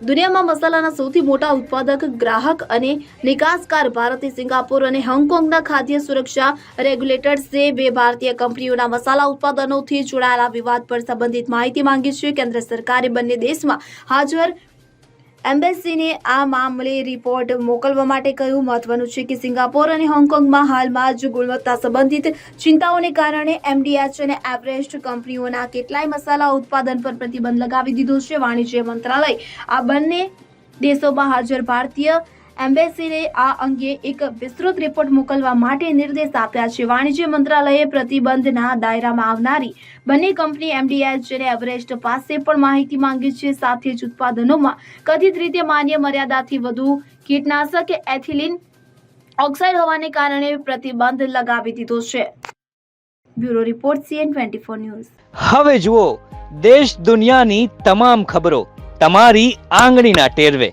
દુનિયામાં મસાલાના સૌથી મોટા ઉત્પાદક ગ્રાહક અને નિકાસકાર ભારતે સિંગાપોર અને હોંગકોંગના ખાદ્ય સુરક્ષા રેગ્યુલેટર્સે બે ભારતીય કંપનીઓના મસાલા ઉત્પાદનોથી જોડાયેલા વિવાદ પર સંબંધિત માહિતી માંગી છે. કેન્દ્ર સરકારે બંને દેશમાં હાજર એમ્બેસીને આ મામલે રિપોર્ટ મોકલવા માટે કહ્યું. મહત્વનું છે કે સિંગાપોર અને હોંગકોંગમાં હાલમાં જ ગુણવત્તા સંબંધિત ચિંતાઓને કારણે એમડીએચ અને એવરેસ્ટ કંપનીઓના કેટલાય મસાલા ઉત્પાદન પર પ્રતિબંધ લગાવી દીધો છે. વાણિજ્ય મંત્રાલય આ બંને દેશોમાં હાજર ભારતીય એમ્બેસીને આ અંગે એક વિસ્તૃત રિપોર્ટ મોકલવા માટે નિર્દેશ આપ્યા છે. વાણિજ્ય મંત્રાલયે પ્રતિબંધના દાયરામાં આવનારી બંને કંપની એમડીએચ અને એવરેસ્ટ પાસે પણ માહિતી માંગી છે, સાથે જ ઉત્પાદનોમાં કથિત રીતે માન્ય મર્યાદાથી વધુ કીટનાશક એથિલિન ઓક્સાઇડ હોવાને કારણે પ્રતિબંધ લગાવી દીધો છે. Bureau report, CN twenty four news. હવે જુઓ, દેશ દુનિયાની તમામ ખબરો તમારી આંગળીના ટેરવે.